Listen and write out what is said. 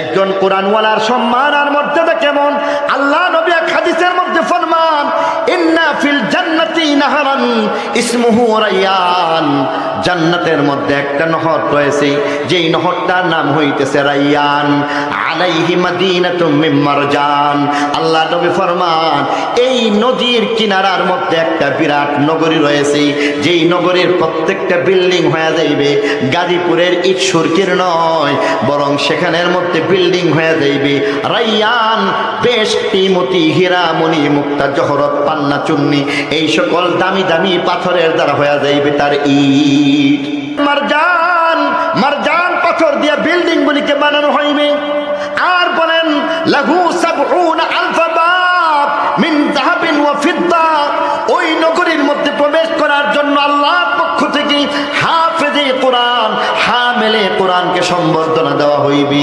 একজন কোরআনওয়ালার সম্মান আর মর্যাদা কেমন? আল্লাহ নবী এক হাদিসের মধ্যে ফরমান, ইন্না ফিল জান্নাতি নাহারান, ইসমুহু রাইয়ান জান্নাতের মধ্যে একটা নহর রয়েছে, যেই নহরটার নাম হইতেছে রাইয়ান। আলাইহি মাদিনাতুম মিন মারজান। আল্লাহ নবী ফরমান, এই নদীর কিনারার মধ্যে একটা বিরাট নগরী রয়েছে, যেই নগরীর প্রত্যেকটা বিল্ডিং হয়ে যাইবে, গাজীপুরের ইট সুরকির নয়, বরং সেখানের মধ্যে বিল্ডিং হয়ে যাইবে। রাইয়ান বেশ কিমতি হীরা মণি মুক্তা, জহরত, পান্না, চুন্নি, এই সকল দামি দামি পাথরের দ্বারা হয়ে যাইবে তার ইট। মারজান মারজান পাথর দিয়ে বিল্ডিং গুলিকে বানানো হইবে আর বলেন লাঘু সাবউন আলফা বাব মিন যাহাবিন ওয়া ফিদ্দা। ওই নগরীর মধ্যে প্রবেশ করার জন্য আল্লাহর পক্ষ থেকে হাফেজে কোরআন, হামেলে কোরআনকে সম্বর্ধনা দেওয়া হইবে।